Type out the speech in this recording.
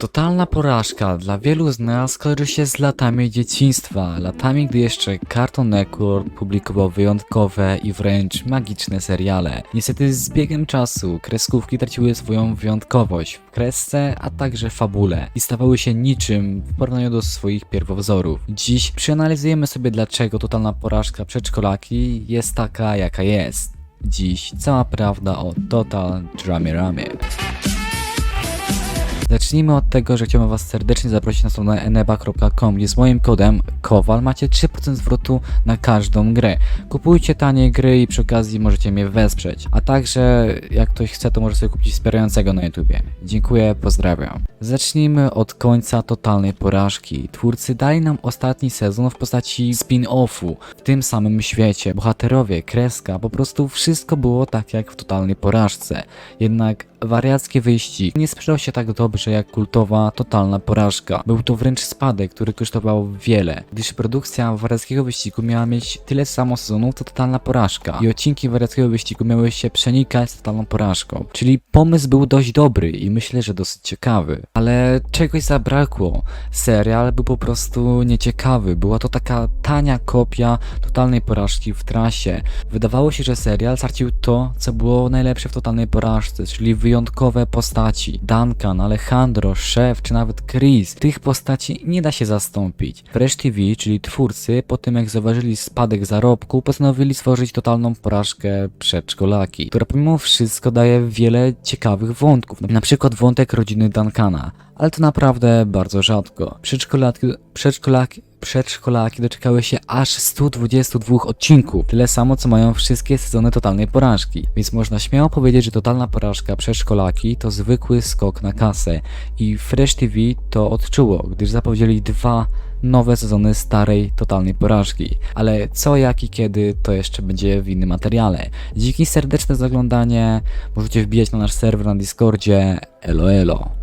Totalna porażka dla wielu z nas kojarzy się z latami dzieciństwa, latami gdy jeszcze Cartoon Network publikował wyjątkowe i wręcz magiczne seriale. Niestety z biegiem czasu kreskówki traciły swoją wyjątkowość w kresce, a także fabule i stawały się niczym w porównaniu do swoich pierwowzorów. Dziś przeanalizujemy sobie dlaczego totalna porażka przedszkolaki jest taka jaka jest. Dziś cała prawda o Total Dramie Ramie. Zacznijmy od tego, że chciałbym Was serdecznie zaprosić na stronę eneba.com, gdzie z moim kodem KOWAL macie 3% zwrotu na każdą grę. Kupujcie tanie gry i przy okazji możecie mnie wesprzeć. A także, jak ktoś chce, to może sobie kupić wspierającego na YouTubie. Dziękuję, pozdrawiam. Zacznijmy od końca totalnej porażki. Twórcy dali nam ostatni sezon w postaci spin-offu w tym samym świecie. Bohaterowie, kreska, po prostu wszystko było tak jak w totalnej porażce. Jednak wariackie wyścig nie sprzedał się tak dobrze jak kultowa totalna porażka. Był to wręcz spadek, który kosztował wiele, gdyż produkcja wariackiego wyścigu miała mieć tyle samo sezonów co totalna porażka i odcinki wariackiego wyścigu miały się przenikać z totalną porażką. Czyli pomysł był dość dobry i myślę, że dosyć ciekawy, ale czegoś zabrakło. Serial był po prostu nieciekawy, była to taka tania kopia totalnej porażki w trasie. Wydawało się, że serial stracił to, co było najlepsze w totalnej porażce, czyli wyjątkowe postaci. Duncan, Alejandro, Szef czy nawet Chris. Tych postaci nie da się zastąpić. Fresh TV, czyli twórcy, po tym jak zauważyli spadek zarobku, postanowili stworzyć totalną porażkę przedszkolaki, która pomimo wszystko daje wiele ciekawych wątków. Na przykład wątek rodziny Duncana, ale to naprawdę bardzo rzadko. Przedszkolaki, przedszkolaki, przedszkolaki doczekały się aż 122 odcinków, tyle samo co mają wszystkie sezony totalnej porażki. Więc można śmiało powiedzieć, że totalna porażka przedszkolaki to zwykły skok na kasę i Fresh TV to odczuło, gdyż zapowiedzieli dwa nowe sezony starej totalnej porażki. Ale co, jak i kiedy to jeszcze będzie w innym materiale. Dzięki serdeczne za oglądanie, możecie wbijać na nasz serwer na Discordzie. Elo elo.